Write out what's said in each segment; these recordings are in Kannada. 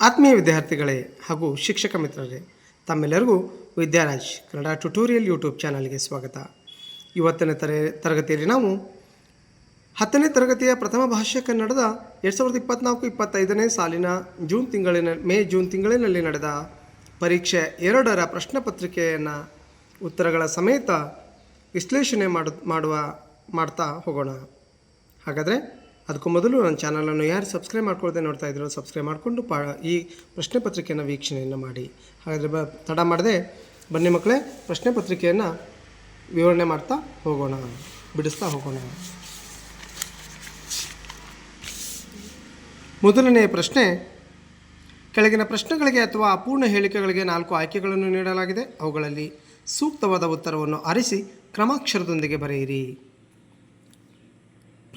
ಆತ್ಮೀಯ ವಿದ್ಯಾರ್ಥಿಗಳೇ ಹಾಗೂ ಶಿಕ್ಷಕ ಮಿತ್ರರೇ, ತಮ್ಮೆಲ್ಲರಿಗೂ ವಿದ್ಯಾರಾಜ್ ಕನ್ನಡ ಟ್ಯುಟೋರಿಯಲ್ ಯೂಟ್ಯೂಬ್ ಚಾನಲ್ಗೆ ಸ್ವಾಗತ. ಇವತ್ತಿನ ತರ ತರಗತಿಯಲ್ಲಿ ನಾವು ಹತ್ತನೇ ತರಗತಿಯ ಪ್ರಥಮ ಭಾಷೆ ಕನ್ನಡದ ಎರಡು ಸಾವಿರದ ಇಪ್ಪತ್ತ್ನಾಲ್ಕು ಇಪ್ಪತ್ತೈದನೇ ಸಾಲಿನ ಜೂನ್ ತಿಂಗಳಿನ, ಮೇ ಜೂನ್ ತಿಂಗಳಿನಲ್ಲಿ ನಡೆದ ಪರೀಕ್ಷೆ ಎರಡರ ಪ್ರಶ್ನೆ ಪತ್ರಿಕೆಯನ್ನು ಉತ್ತರಗಳ ಸಮೇತ ವಿಶ್ಲೇಷಣೆ ಮಾಡು, ಮಾಡುವ, ಮಾಡ್ತಾ ಹೋಗೋಣ. ಹಾಗಾದರೆ ಅದಕ್ಕೂ ಮೊದಲು ನನ್ನ ಚಾನಲನ್ನು ಯಾರು ಸಬ್ಸ್ಕ್ರೈಬ್ ಮಾಡ್ಕೊಳ್ದೆ ನೋಡ್ತಾ ಇದ್ರು ಸಬ್ಸ್ಕ್ರೈಬ್ ಮಾಡಿಕೊಂಡು ಪಾ ಈ ಪ್ರಶ್ನೆ ಪತ್ರಿಕೆಯನ್ನು ವೀಕ್ಷಣೆಯನ್ನು ಮಾಡಿ. ಹಾಗಾದರೆ ಬ ತಡ ಮಾಡದೆ ಬನ್ನಿ ಮಕ್ಕಳೇ, ಪ್ರಶ್ನೆ ಪತ್ರಿಕೆಯನ್ನು ವಿವರಣೆ ಮಾಡ್ತಾ ಹೋಗೋಣ, ಬಿಡಿಸ್ತಾ ಹೋಗೋಣ. ಮೊದಲನೆಯ ಪ್ರಶ್ನೆ, ಕೆಳಗಿನ ಪ್ರಶ್ನೆಗಳಿಗೆ ಅಥವಾ ಅಪೂರ್ಣ ಹೇಳಿಕೆಗಳಿಗೆ ನಾಲ್ಕು ಆಯ್ಕೆಗಳನ್ನು ನೀಡಲಾಗಿದೆ. ಅವುಗಳಲ್ಲಿ ಸೂಕ್ತವಾದ ಉತ್ತರವನ್ನು ಆರಿಸಿ ಕ್ರಮಾಕ್ಷರದೊಂದಿಗೆ ಬರೆಯಿರಿ.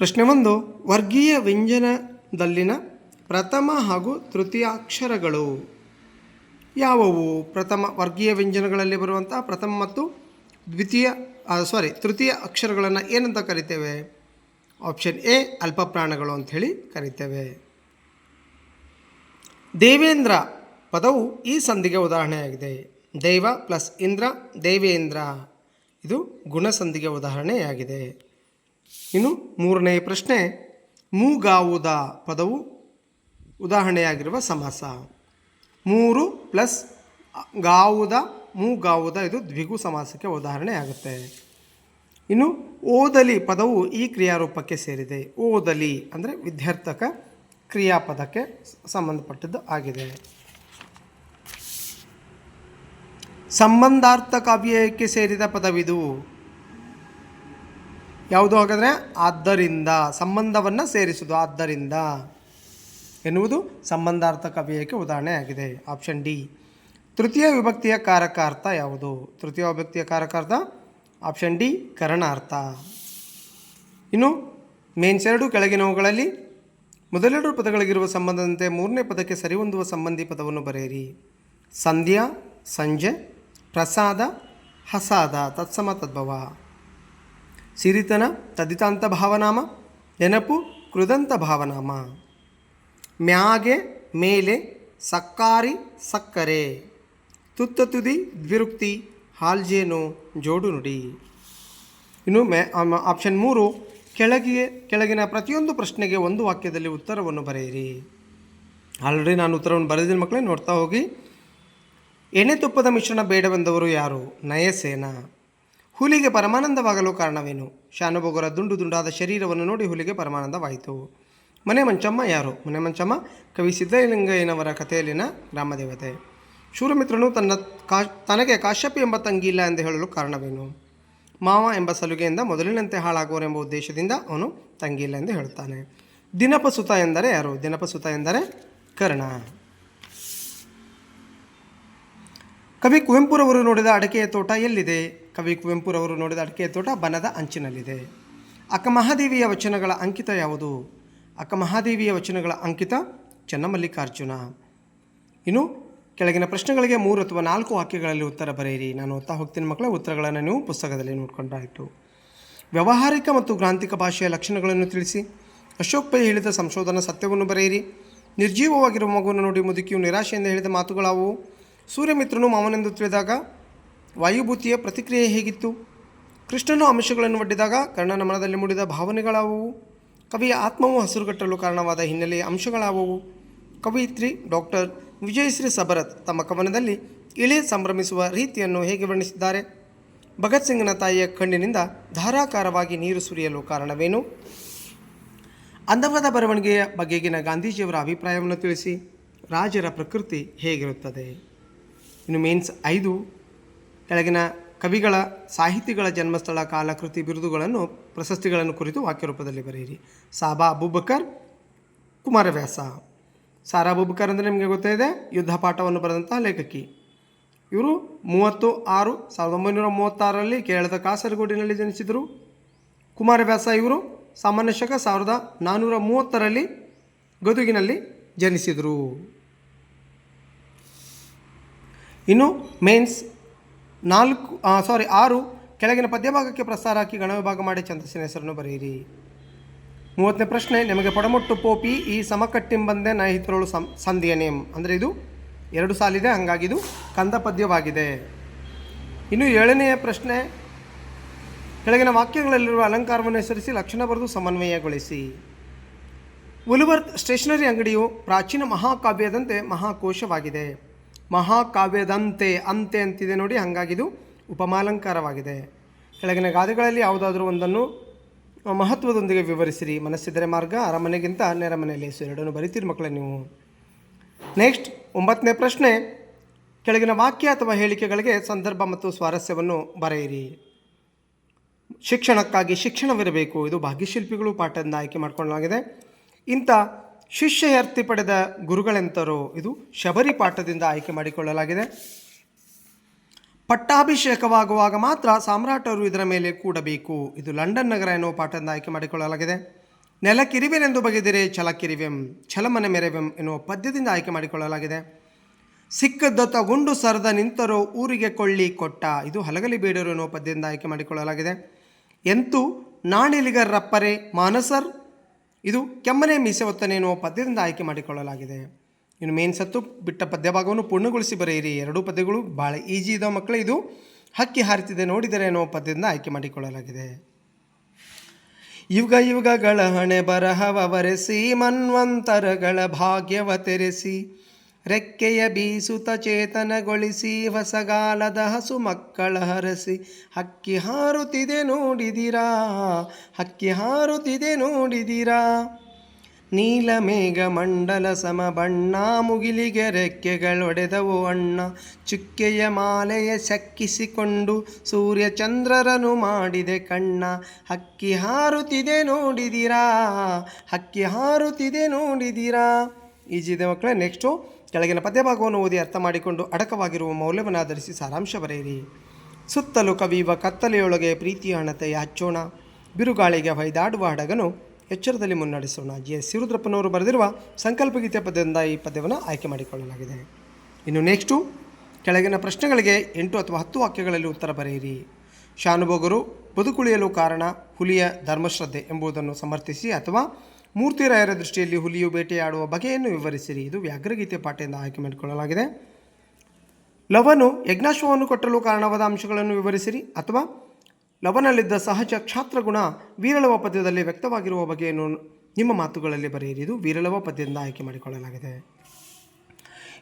ಪ್ರಶ್ನೆ ಒಂದು, ವರ್ಗೀಯ ವ್ಯಂಜನದಲ್ಲಿನ ಪ್ರಥಮ ಹಾಗೂ ತೃತೀಯ ಅಕ್ಷರಗಳು ಯಾವುವು? ಪ್ರಥಮ, ವರ್ಗೀಯ ವ್ಯಂಜನಗಳಲ್ಲಿ ಬರುವಂಥ ಪ್ರಥಮ ಮತ್ತು ದ್ವಿತೀಯ ಸಾರಿ ತೃತೀಯ ಅಕ್ಷರಗಳನ್ನು ಏನಂತ ಕರಿತೇವೆ? ಆಪ್ಷನ್ ಎ ಅಲ್ಪಪ್ರಾಣಗಳು ಅಂಥೇಳಿ ಕರಿತೇವೆ. ದೇವೇಂದ್ರ ಪದವು ಈ ಸಂಧಿಗೆ ಉದಾಹರಣೆಯಾಗಿದೆ. ದೈವ ಪ್ಲಸ್ ಇಂದ್ರ, ದೇವೇಂದ್ರ. ಇದು ಗುಣಸಂಧಿಗೆ ಉದಾಹರಣೆಯಾಗಿದೆ. ಇನ್ನು ಮೂರನೇ ಪ್ರಶ್ನೆ, ಮೂಗಾವುದ ಪದವು ಉದಾಹರಣೆಯಾಗಿರುವ ಸಮಾಸ. ಮೂರು ಪ್ಲಸ್ ಗಾವುದ, ಮೂಗಾವುದ, ಇದು ದ್ವಿಗು ಸಮಾಸಕ್ಕೆ ಉದಾಹರಣೆ ಆಗುತ್ತೆ. ಇನ್ನು ಓದಲಿ ಪದವು ಈ ಕ್ರಿಯಾರೂಪಕ್ಕೆ ಸೇರಿದೆ. ಓದಲಿ ಅಂದರೆ ವಿದ್ಯಾರ್ಥಕ ಕ್ರಿಯಾಪದಕ್ಕೆ ಸಂಬಂಧಪಟ್ಟದ್ದು ಆಗಿದೆ. ಸಂಬಂಧಾರ್ಥಕ ಅವ್ಯಯಕ್ಕೆ ಸೇರಿದ ಪದವಿದು ಯಾವುದು ಹಾಗಾದರೆ? ಆದ್ದರಿಂದ, ಸಂಬಂಧವನ್ನು ಸೇರಿಸುವುದು. ಆದ್ದರಿಂದ ಎನ್ನುವುದು ಸಂಬಂಧಾರ್ಥಕ ಕವಿಯಕ್ಕೆ ಉದಾಹರಣೆ ಆಗಿದೆ. ಆಪ್ಷನ್ ಡಿ ತೃತೀಯ ವಿಭಕ್ತಿಯ ಕಾರಕಾರ್ಥ ಯಾವುದು? ತೃತೀಯ ವಿಭಕ್ತಿಯ ಕಾರಕಾರ್ಥ? ಆಪ್ಷನ್ ಡಿ ಕರಣಾರ್ಥ. ಇನ್ನು ಮೇನ್ಸ್ ಎರಡು ಕೆಳಗಿನವುಗಳಲ್ಲಿ ಮೊದಲೆರಡು ಪದಗಳಿಗಿರುವ ಸಂಬಂಧದಂತೆ ಮೂರನೇ ಪದಕ್ಕೆ ಸರಿಹೊಂದುವ ಸಂಬಂಧಿ ಪದವನ್ನು ಬರೆಯಿರಿ. ಸಂಧ್ಯಾ, ಸಂಜೆ, ಪ್ರಸಾದ, ಹಸಾದ, ತತ್ಸಮ, ತದ್ಭವ. ಸಿರಿತನ ತದಿತಾಂತ ಭಾವನಾಮ, ನೆನಪು ಕೃದಂತ ಭಾವನಾಮ. ಮ್ಯಾಗೆ ಮೇಲೆ ಸಕ್ಕಾರಿ ಸಕ್ಕರೆ, ತುತ್ತ ತುದಿ ದ್ವಿರುಕ್ತಿ ಹಾಲ್ಜೇನು ಜೋಡು ನುಡಿ. ಇನ್ನು ಮೆ ಆಪ್ಷನ್ ಮೂರು ಕೆಳಗೆ ಕೆಳಗಿನ ಪ್ರತಿಯೊಂದು ಪ್ರಶ್ನೆಗೆ ಒಂದು ವಾಕ್ಯದಲ್ಲಿ ಉತ್ತರವನ್ನು ಬರೆಯಿರಿ. ಆಲ್ರೆಡಿ ನಾನು ಉತ್ತರವನ್ನು ಬರೆದಿನ ಮಕ್ಕಳೇ, ನೋಡ್ತಾ ಹೋಗಿ. ಎಣ್ಣೆ ತುಪ್ಪದ ಮಿಶ್ರಣ ಬೇಡವೆಂದವರು ಯಾರು? ನಯಸೇನ. ಹುಲಿಗೆ ಪರಮಾನಂದವಾಗಲು ಕಾರಣವೇನು? ಶಾನುಭೋಗರ ದುಂಡು ದುಂಡಾದ ಶರೀರವನ್ನು ನೋಡಿ ಹುಲಿಗೆ ಪರಮಾನಂದವಾಯಿತು. ಮನೆ ಮಂಚಮ್ಮ ಯಾರು? ಮನೆ ಮಂಚಮ್ಮ, ಕವಿ ಸಿದ್ದಲಿಂಗಯ್ಯನವರ ಕಥೆಯಲ್ಲಿನ ಗ್ರಾಮದೇವತೆ. ಶೂರಮಿತ್ರನು ತನ್ನ ಕಾ, ತನಗೆ ಕಾಶ್ಯಪಿ ಎಂಬ ತಂಗಿ ಇಲ್ಲ ಎಂದು ಹೇಳಲು ಕಾರಣವೇನು? ಮಾವ ಎಂಬ ಸಲುಗೆಯಿಂದ ಮೊದಲಿನಂತೆ ಹಾಳಾಗುವರೆಂಬ ಉದ್ದೇಶದಿಂದ ಅವನು ತಂಗಿ ಇಲ್ಲ ಎಂದು ಹೇಳುತ್ತಾನೆ. ದಿನಪಸುತ ಎಂದರೆ ಯಾರು? ದಿನಪಸುತ ಎಂದರೆ ಕರ್ಣ. ಕವಿ ಕುವೆಂಪುರವರು ನೋಡಿದ ಅಡಕೆಯ ತೋಟ ಎಲ್ಲಿದೆ? ಕವಿ ಕುವೆಂಪುರವರು ನೋಡಿದ ಅಡಿಕೆ ತೋಟ ಬನದ ಅಂಚಿನಲ್ಲಿದೆ. ಅಕ್ಕ ಮಹಾದೇವಿಯ ವಚನಗಳ ಅಂಕಿತ ಯಾವುದು? ಅಕ್ಕ ಮಹಾದೇವಿಯ ವಚನಗಳ ಅಂಕಿತ ಚನ್ನಮಲ್ಲಿಕಾರ್ಜುನ. ಇನ್ನು ಕೆಳಗಿನ ಪ್ರಶ್ನೆಗಳಿಗೆ ಮೂರು ಅಥವಾ ನಾಲ್ಕು ವಾಕ್ಯಗಳಲ್ಲಿ ಉತ್ತರ ಬರೆಯಿರಿ. ನಾನು ಓದ್ತಾ ಹೋಗ್ತೀನಿ ಮಕ್ಕಳ, ಉತ್ತರಗಳನ್ನು ನೀವು ಪುಸ್ತಕದಲ್ಲಿ ನೋಡ್ಕೊಂಡಾಯಿತು. ವ್ಯಾವಹಾರಿಕ ಮತ್ತು ಗ್ರಾಂಥಿಕ ಭಾಷೆಯ ಲಕ್ಷಣಗಳನ್ನು ತಿಳಿಸಿ. ಅಶೋಕ್ ಪೈ ಹೇಳಿದ ಸಂಶೋಧನಾ ಸತ್ಯವನ್ನು ಬರೆಯಿರಿ. ನಿರ್ಜೀವವಾಗಿರುವ ಮಗುವನ್ನು ನೋಡಿ ಮುದುಕಿಯು ನಿರಾಶೆಯಿಂದ ಹೇಳಿದ ಮಾತುಗಳಾವು ಸೂರ್ಯಮಿತ್ರನು ಮಾವನೆಂದು ತಿಳಿದಾಗ ವಾಯುಭೂತಿಯ ಪ್ರತಿಕ್ರಿಯೆ ಹೇಗಿತ್ತು? ಕೃಷ್ಣನು ಅಂಶಗಳನ್ನು ಒಡ್ಡಿದಾಗ ಕರ್ಣನ ಮನದಲ್ಲಿ ಮೂಡಿದ ಭಾವನೆಗಳಾವುವು? ಕವಿಯ ಆತ್ಮವು ಹಸಿರುಗಟ್ಟಲು ಕಾರಣವಾದ ಹಿನ್ನೆಲೆಯ ಅಂಶಗಳಾವುವು? ಕವಯಿತ್ರಿ ಡಾಕ್ಟರ್ ವಿಜಯಶ್ರೀ ಸಬರತ್ ತಮ್ಮ ಕವನದಲ್ಲಿ ಇಳಿ ಸಂಭ್ರಮಿಸುವ ರೀತಿಯನ್ನು ಹೇಗೆ ವರ್ಣಿಸಿದ್ದಾರೆ? ಭಗತ್ ಸಿಂಗ್ನ ತಾಯಿಯ ಕಣ್ಣಿನಿಂದ ಧಾರಾಕಾರವಾಗಿ ನೀರು ಸುರಿಯಲು ಕಾರಣವೇನು? ಅಂದವಾದ ಬರವಣಿಗೆಯ ಬಗೆಗಿನ ಗಾಂಧೀಜಿಯವರ ಅಭಿಪ್ರಾಯವನ್ನು ತಿಳಿಸಿ. ರಾಜರ ಪ್ರಕೃತಿ ಹೇಗಿರುತ್ತದೆ? ಇನ್ನು ಮೀನ್ಸ್ ಐದು. ಕೆಳಗಿನ ಕವಿಗಳ ಸಾಹಿತಿಗಳ ಜನ್ಮಸ್ಥಳ ಕಾಲಕೃತಿ ಬಿರುದುಗಳನ್ನು, ಪ್ರಶಸ್ತಿಗಳನ್ನು ಕುರಿತು ವಾಕ್ಯರೂಪದಲ್ಲಿ ಬರೆಯಿರಿ. ಸಾಬಾ ಅಬೂಬಕರ್, ಕುಮಾರವ್ಯಾಸ. ಸಾರಾ ಅಬೂಬಕರ್ ಅಂದರೆ ನಿಮಗೆ ಗೊತ್ತಿದೆ ಯುದ್ಧ ಪಾಠವನ್ನು ಬರೆದಂತಹ ಲೇಖಕಿ. ಇವರು ಮೂವತ್ತು ಆರು ಸಾವಿರದ ಒಂಬೈನೂರ ಮೂವತ್ತಾರರಲ್ಲಿ ಕೇರಳದ ಕಾಸರಗೋಡಿನಲ್ಲಿ ಜನಿಸಿದರು. ಕುಮಾರವ್ಯಾಸ ಇವರು ಸಾಮಾನ್ಯ ಶಕ ಸಾವಿರದ ನಾನ್ನೂರ ಮೂವತ್ತರಲ್ಲಿ ಗದುಗಿನಲ್ಲಿ ಜನಿಸಿದರು. ಇನ್ನು ಮೇನ್ಸ್ ನಾಲ್ಕು ಸಾರಿ ಆರು, ಕೆಳಗಿನ ಪದ್ಯಭಾಗಕ್ಕೆ ಪ್ರಸಾರ ಹಾಕಿ ಗಣವಿಭಾಗ ಮಾಡಿ ಛಂದಸ್ಸಿನ ಹೆಸರನ್ನು ಬರೆಯಿರಿ. ಮೂವತ್ತನೇ ಪ್ರಶ್ನೆ, ನಿಮಗೆ ಪಡಮೊಟ್ಟು ಪೋಪಿ ಈ ಸಮಕಟ್ಟಿಂಬಂದೆ ನಹಿತರಳು ಸಂ, ಸಂಧಿಯ ನೇಮ್. ಅಂದರೆ ಇದು ಎರಡು ಸಾಲಿದೆ, ಹಾಗಾಗಿ ಇದು ಕಂದ ಪದ್ಯವಾಗಿದೆ. ಇನ್ನು ಏಳನೆಯ ಪ್ರಶ್ನೆ, ಕೆಳಗಿನ ವಾಕ್ಯಗಳಲ್ಲಿರುವ ಅಲಂಕಾರವನ್ನು ಹೆಸರಿಸಿ ಲಕ್ಷಣ ಬರೆದು ಸಮನ್ವಯಗೊಳಿಸಿ. ಉಲುವರ್ತ್ ಸ್ಟೇಷನರಿ ಅಂಗಡಿಯು ಪ್ರಾಚೀನ ಮಹಾಕಾವ್ಯದಂತೆ ಮಹಾಕೋಶವಾಗಿದೆ. ಮಹಾಕಾವ್ಯದಂತೆ, ಅಂತೆ ಅಂತಿದೆ ನೋಡಿ ಹಾಗಾಗಿ ಇದು ಉಪಮಾಲಂಕಾರವಾಗಿದೆ. ಕೆಳಗಿನ ಗಾದೆಗಳಲ್ಲಿ ಯಾವುದಾದ್ರೂ ಒಂದನ್ನು ಮಹತ್ವದೊಂದಿಗೆ ವಿವರಿಸಿರಿ. ಮನಸ್ಸಿದರೆ ಮಾರ್ಗ, ಅರಮನೆಗಿಂತ ನೆರಮನೆಯಲ್ಲಿ ಎರಡನ್ನು ಬರಿತೀರಿ ಮಕ್ಕಳೇ ನೀವು. ನೆಕ್ಸ್ಟ್ ಒಂಬತ್ತನೇ ಪ್ರಶ್ನೆ. ಕೆಳಗಿನ ವಾಕ್ಯ ಅಥವಾ ಹೇಳಿಕೆಗಳಿಗೆ ಸಂದರ್ಭ ಮತ್ತು ಸ್ವಾರಸ್ಯವನ್ನು ಬರೆಯಿರಿ. ಶಿಕ್ಷಣಕ್ಕಾಗಿ ಶಿಕ್ಷಣವಿರಬೇಕು. ಇದು ಭಾಗ್ಯಶಿಲ್ಪಿಗಳು ಪಾಠದಿಂದ ಆಯ್ಕೆ ಮಾಡಿಕೊಳ್ಳಲಾಗಿದೆ ಇಂಥ ಶಿಷ್ಯಯರ್ತಿ ಪಡೆದ ಗುರುಗಳೆಂತರೋ ಇದು ಶಬರಿ ಪಾಠದಿಂದ ಆಯ್ಕೆ ಮಾಡಿಕೊಳ್ಳಲಾಗಿದೆ. ಪಟ್ಟಾಭಿಷೇಕವಾಗುವಾಗ ಮಾತ್ರ ಸಾಮ್ರಾಟರು ಇದರ ಮೇಲೆ ಕೂಡಬೇಕು. ಇದು ಲಂಡನ್ ನಗರ ಎನ್ನುವ ಪಾಠದಿಂದ ಆಯ್ಕೆ ಮಾಡಿಕೊಳ್ಳಲಾಗಿದೆ. ನೆಲಕಿರಿವೆನೆಂದು ಬಗೆದಿರೆ ಛಲಕಿರಿವೆಂ ಛಲಮನೆ ಮೆರೆವೆಂ ಎನ್ನುವ ಪದ್ಯದಿಂದ ಆಯ್ಕೆ ಮಾಡಿಕೊಳ್ಳಲಾಗಿದೆ. ಸಿಕ್ಕದ್ದೊತ್ತ ಗುಂಡು ಸರದ ನಿಂತರೋ ಊರಿಗೆ ಕೊಳ್ಳಿ ಕೊಟ್ಟ, ಇದು ಹಲಗಲಿ ಬೇಡರು ಎನ್ನುವ ಪದ್ಯದಿಂದ ಆಯ್ಕೆ ಮಾಡಿಕೊಳ್ಳಲಾಗಿದೆ. ಎಂತು ನಾಣಿಲಿಗರ್ರಪ್ಪರೆ ಮಾನಸರ್ ಇದು ಕೆಮ್ಮನೆ ಮೀಸೆ ಒತ್ತನೆ ಎನ್ನುವ ಪದ್ಯದಿಂದ ಆಯ್ಕೆ ಮಾಡಿಕೊಳ್ಳಲಾಗಿದೆ. ಇನ್ನು ಮೇನ್ ಸತ್ತು ಬಿಟ್ಟ ಪದ್ಯ ಭಾಗವನ್ನು ಪೂರ್ಣಗೊಳಿಸಿ ಬರೆಯಿರಿ. ಎರಡೂ ಪದ್ಯಗಳು ಭಾಳ ಈಜಿ ಇದಾವೆ ಮಕ್ಕಳೇ ಇದು ಹಕ್ಕಿ ಹಾರುತ್ತಿದೆ ನೋಡಿದರೆ ಎನ್ನುವ ಪದ್ಯದಿಂದ ಆಯ್ಕೆ ಮಾಡಿಕೊಳ್ಳಲಾಗಿದೆ. ಯುಗ ಯುಗಗಳ ಹಣೆ ಬರಹವರೆಸಿ ಮನ್ವಂತರಗಳ ಭಾಗ್ಯವ ತೆರೆಸಿ ರೆಕ್ಕೆಯ ಬೀಸುತ ಚೇತನಗೊಳಿಸಿ ಹೊಸಗಾಲದ ಹಸು ಮಕ್ಕಳ ಹರಸಿ, ಹಕ್ಕಿ ಹಾರುತ್ತಿದೆ ನೋಡಿದಿರಾ, ಹಕ್ಕಿ ಹಾರುತ್ತಿದೆ ನೋಡಿದಿರಾ. ನೀಲಮೇಘ ಮಂಡಲ ಸಮ ಬಣ್ಣ, ಮುಗಿಲಿಗೆ ರೆಕ್ಕೆಗಳೊಡೆದವು ಅಣ್ಣ. ಚುಕ್ಕೆಯ ಮಾಲೆಯ ಸಕ್ಕಿಸಿಕೊಂಡು ಸೂರ್ಯ ಚಂದ್ರರನು ಮಾಡಿದೆ ಕಣ್ಣ. ಹಕ್ಕಿ ಹಾರುತ್ತಿದೆ ನೋಡಿದಿರಾ, ಹಕ್ಕಿ ಹಾರುತ್ತಿದೆ ನೋಡಿದಿರಾ. ಈಜಿದೆ ಮಕ್ಕಳೇ ನೆಕ್ಸ್ಟು ಕೆಳಗಿನ ಪದ್ಯಭಾಗವನ್ನು ಓದಿ ಅರ್ಥ ಮಾಡಿಕೊಂಡು ಅಡಕವಾಗಿರುವ ಮೌಲ್ಯವನ್ನು ಆಧರಿಸಿ ಸಾರಾಂಶ ಬರೆಯಿರಿ. ಸುತ್ತಲೂ ಕವಿಯುವ ಕತ್ತಲೆಯೊಳಗೆ ಪ್ರೀತಿಯ ಹಣತೆಯ ಹಚ್ಚೋಣ. ಬಿರುಗಾಳಿಗೆ ಹೊಯ್ದಾಡುವ ಹಡಗನು ಎಚ್ಚರದಲ್ಲಿ ಮುನ್ನಡೆಸೋಣ. ಜಿ. ಎಸ್. ಸಿರುದ್ರಪ್ಪನವರು ಬರೆದಿರುವ ಸಂಕಲ್ಪಗೀತೆ ಪದ್ಯದಿಂದ ಈ ಪದ್ಯವನ್ನು ಆಯ್ಕೆ ಮಾಡಿಕೊಳ್ಳಲಾಗಿದೆ. ಇನ್ನು ನೆಕ್ಸ್ಟು ಕೆಳಗಿನ ಪ್ರಶ್ನೆಗಳಿಗೆ ಎಂಟು ಅಥವಾ ಹತ್ತು ವಾಕ್ಯಗಳಲ್ಲಿ ಉತ್ತರ ಬರೆಯಿರಿ. ಶಾನುಭೋಗರು ಬದುಕುಳಿಯಲು ಕಾರಣ ಹುಲಿಯ ಧರ್ಮಶ್ರದ್ಧೆ ಎಂಬುದನ್ನು ಸಮರ್ಥಿಸಿ ಅಥವಾ ಮೂರ್ತಿರಾಯರ ದೃಷ್ಟಿಯಲ್ಲಿ ಹುಲಿಯು ಬೇಟೆಯಾಡುವ ಬಗೆಯನ್ನು ವಿವರಿಸಿರಿ. ಇದು ವ್ಯಾಘ್ರಗೀತೆ ಪಾಠದಿಂದ ಆಯ್ಕೆ ಮಾಡಿಕೊಳ್ಳಲಾಗಿದೆ. ಲವನು ಯಜ್ಞಾಶ್ವವನ್ನು ಕಟ್ಟಲು ಕಾರಣವಾದ ಅಂಶಗಳನ್ನು ವಿವರಿಸಿರಿ. ಅಥವಾ ಲವನಲ್ಲಿದ್ದ ಸಹಜ ಕ್ಷಾತ್ರಗುಣ ವೀರಳವ ಪದ್ಯದಲ್ಲಿ ವ್ಯಕ್ತವಾಗಿರುವ ಬಗೆಯನ್ನು ನಿಮ್ಮ ಮಾತುಗಳಲ್ಲಿ ಬರೆಯಿರಿ. ಇದು ವೀರಳವ ಪದ್ಯದಿಂದ ಆಯ್ಕೆ ಮಾಡಿಕೊಳ್ಳಲಾಗಿದೆ.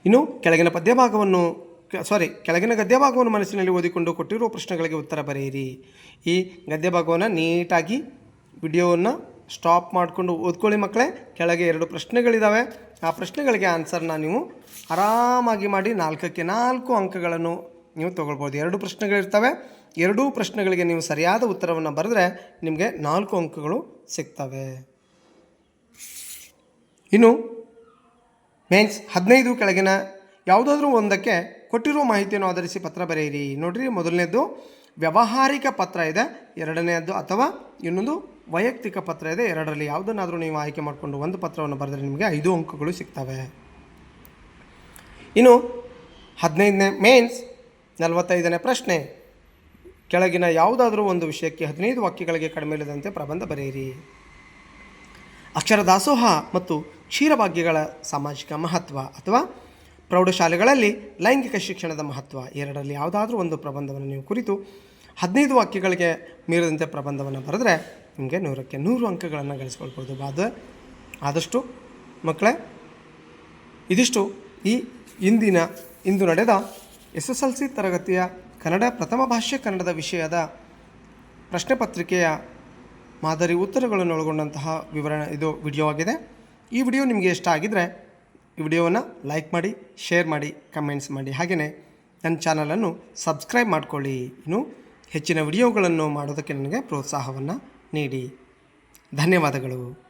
ಇನ್ನು ಕೆಳಗಿನ ಪದ್ಯಭಾಗವನ್ನು ಸಾರಿ ಕೆಳಗಿನ ಗದ್ಯಭಾಗವನ್ನು ಮನಸ್ಸಿನಲ್ಲಿ ಓದಿಕೊಂಡು ಕೊಟ್ಟಿರುವ ಪ್ರಶ್ನೆಗಳಿಗೆ ಉತ್ತರ ಬರೆಯಿರಿ. ಈ ಗದ್ಯಭಾಗವನ್ನು ನೀಟಾಗಿ, ವಿಡಿಯೋವನ್ನು ಸ್ಟಾಪ್ ಮಾಡಿಕೊಂಡು ಓದ್ಕೊಳ್ಳಿ ಮಕ್ಕಳೇ. ಕೆಳಗೆ ಎರಡು ಪ್ರಶ್ನೆಗಳಿದ್ದಾವೆ ಆ ಪ್ರಶ್ನೆಗಳಿಗೆ ಆನ್ಸರ್ನ ನೀವು ಆರಾಮಾಗಿ ಮಾಡಿ ನಾಲ್ಕಕ್ಕೆ ನಾಲ್ಕು ಅಂಕಗಳನ್ನು ನೀವು ತೊಗೊಳ್ಬೋದು. ಎರಡು ಪ್ರಶ್ನೆಗಳಿರ್ತವೆ. ಎರಡೂ ಪ್ರಶ್ನೆಗಳಿಗೆ ನೀವು ಸರಿಯಾದ ಉತ್ತರವನ್ನು ಬರೆದ್ರೆ ನಿಮಗೆ ನಾಲ್ಕು ಅಂಕಗಳು ಸಿಗ್ತವೆ. ಇನ್ನು ಮೇನ್ಸ್ ಹದಿನೈದು ಕೆಳಗಿನ ಯಾವುದಾದ್ರೂ ಒಂದಕ್ಕೆ ಕೊಟ್ಟಿರುವ ಮಾಹಿತಿಯನ್ನು ಆಧರಿಸಿ ಪತ್ರ ಬರೆಯಿರಿ. ನೋಡಿರಿ, ಮೊದಲನೇದ್ದು ವ್ಯಾವಹಾರಿಕ ಪತ್ರ ಇದೆ. ಎರಡನೆಯದ್ದು ಅಥವಾ ಇನ್ನೊಂದು ವೈಯಕ್ತಿಕ ಪತ್ರ ಇದೆ, ಎರಡರಲ್ಲಿ ಯಾವುದನ್ನಾದರೂ ನೀವು ಆಯ್ಕೆ ಮಾಡಿಕೊಂಡು ಒಂದು ಪತ್ರವನ್ನು ಬರೆದರೆ ನಿಮಗೆ ಐದು ಅಂಕಗಳು ಸಿಗ್ತವೆ. ಇನ್ನು ಹದಿನೈದನೇ ಮೇನ್ಸ್ ನಲವತ್ತೈದನೇ ಪ್ರಶ್ನೆ. ಕೆಳಗಿನ ಯಾವುದಾದರೂ ಒಂದು ವಿಷಯಕ್ಕೆ ಹದಿನೈದು ವಾಕ್ಯಗಳಿಗೆ ಕಡಿಮೆ ಇಲ್ಲದಂತೆ ಪ್ರಬಂಧ ಬರೆಯಿರಿ. ಅಕ್ಷರ ದಾಸೋಹ ಮತ್ತು ಕ್ಷೀರಭಾಗ್ಯಗಳ ಸಾಮಾಜಿಕ ಮಹತ್ವ ಅಥವಾ ಪ್ರೌಢಶಾಲೆಗಳಲ್ಲಿ ಲೈಂಗಿಕ ಶಿಕ್ಷಣದ ಮಹತ್ವ, ಎರಡರಲ್ಲಿ ಯಾವುದಾದ್ರೂ ಒಂದು ಪ್ರಬಂಧವನ್ನು ನೀವು ಕುರಿತು ಹದಿನೈದು ವಾಕ್ಯಗಳಿಗೆ ಮೀರಿದಂತೆ ಪ್ರಬಂಧವನ್ನು ಬರೆದ್ರೆ ನಿಮಗೆ ನೂರಕ್ಕೆ ನೂರು ಅಂಕಗಳನ್ನು ಗಳಿಸ್ಕೊಳ್ಬೋದು. ಬಾದ ಆದಷ್ಟು ಮಕ್ಕಳೇ, ಇದಿಷ್ಟು ಈ ಇಂದಿನ ಇಂದು ನಡೆದ ಎಸ್ ಎಸ್ ಎಲ್ ಸಿ ತರಗತಿಯ ಕನ್ನಡ ಪ್ರಥಮ ಭಾಷೆ ಕನ್ನಡದ ವಿಷಯದ ಪ್ರಶ್ನೆ ಪತ್ರಿಕೆಯ ಮಾದರಿ ಉತ್ತರಗಳನ್ನು ಒಳಗೊಂಡಂತಹ ವಿವರಣೆ ಇದು ವಿಡಿಯೋ ಆಗಿದೆ. ಈ ವಿಡಿಯೋ ನಿಮಗೆ ಇಷ್ಟ ಆಗಿದ್ದರೆ ಈ ವಿಡಿಯೋವನ್ನು ಲೈಕ್ ಮಾಡಿ ಶೇರ್ ಮಾಡಿ ಕಮೆಂಟ್ಸ್ ಮಾಡಿ. ಹಾಗೆಯೇ ನನ್ನ ಚಾನಲನ್ನು ಸಬ್ಸ್ಕ್ರೈಬ್ ಮಾಡಿಕೊಳ್ಳಿ. ಇನ್ನು ಹೆಚ್ಚಿನ ವಿಡಿಯೋಗಳನ್ನು ಮಾಡೋದಕ್ಕೆ ನನಗೆ ಪ್ರೋತ್ಸಾಹವನ್ನು ನೀಡಿ. ಧನ್ಯವಾದಗಳು.